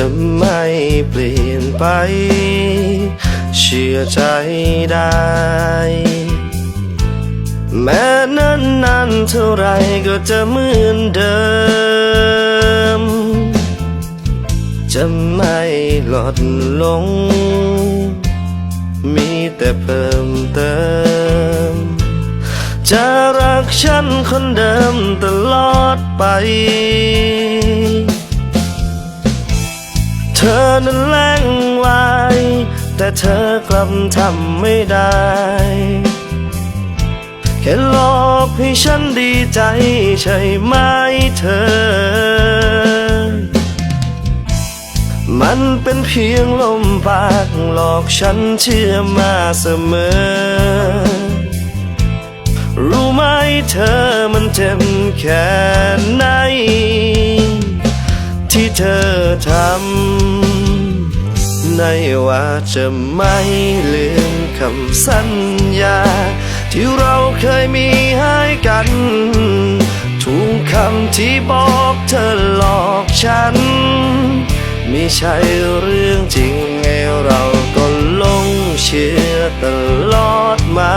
จะไม่เปลี่ยนไป เชื่อใจได้ แม้นานนานเท่าไรก็จะเหมือนเดิม จะไม่ลดลง มีแต่เพิ่มเติม จะรักฉันคนเดิมตลอดไป นั้นแรงไวแต่เธอกลับทำไม่ได้ แค่หลอกให้ฉันดีใจใช่ไหมเธอ มันเป็นเพียงลมปากหลอกฉันเชื่อมาเสมอรู้ไหมเธอมันเจ็บแค่ไหน ที่เธอทำ ในว่าจะไม่ลืมคำสัญญา ที่เราเคยมีให้กันทุกคำที่บอกเธอหลอกฉัน ไม่ใช่เรื่องจริงไงเราก็ลงเชื่อตลอดมา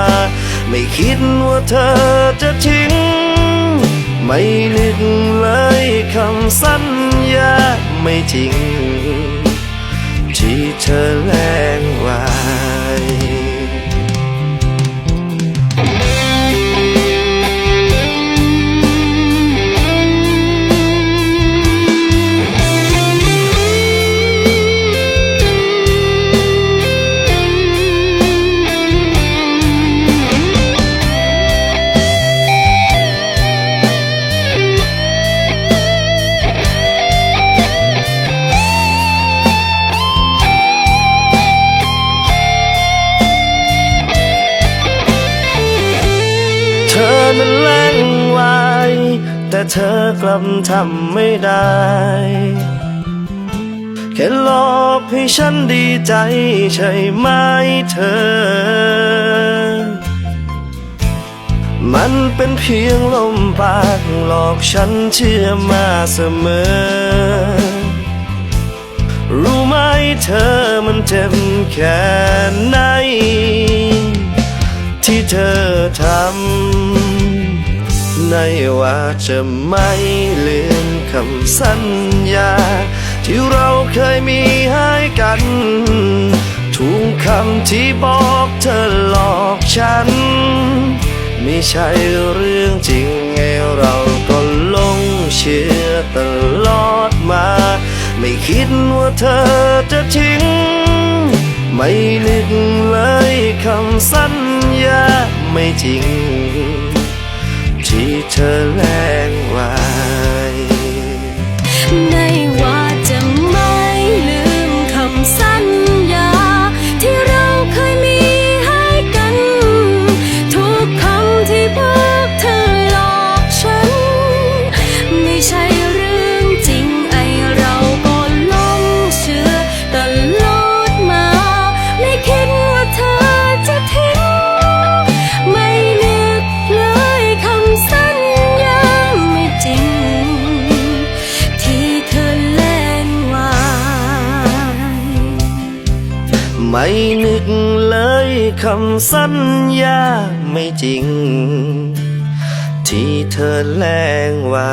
ไม่คิดว่าเธอจะทิ้ง ไม่นึกเลยคำสัญญาไม่จริง ที่เธอแรงว่า ธอนั้นแรงไวแต่เธอกลับทำไม่ได้ แค่หลอกให้ฉันดีใจใช่ไหมเธอ มันเป็นเพียงลมปากหลอกฉันเชื่อมาเสมอรู้ไหมเธอมันเจ็บแค่ไหน ที่เธอทำ ในว่าจะไม่ลืมคำสัญญา ที่เราเคยมีให้กันทุกคำที่บอกเธอหลอกฉัน ไม่ใช่เรื่องจริงไงเราก็ลงเชื่อตลอดมา ไม่คิดว่าเธอจะทิ้ง ไม่นึกเลยคำสัญญาไม่จริง ที่เธอแลงไว้ ไม่นึกเลยคำสัญญาไม่จริง ที่เธอแลงไว้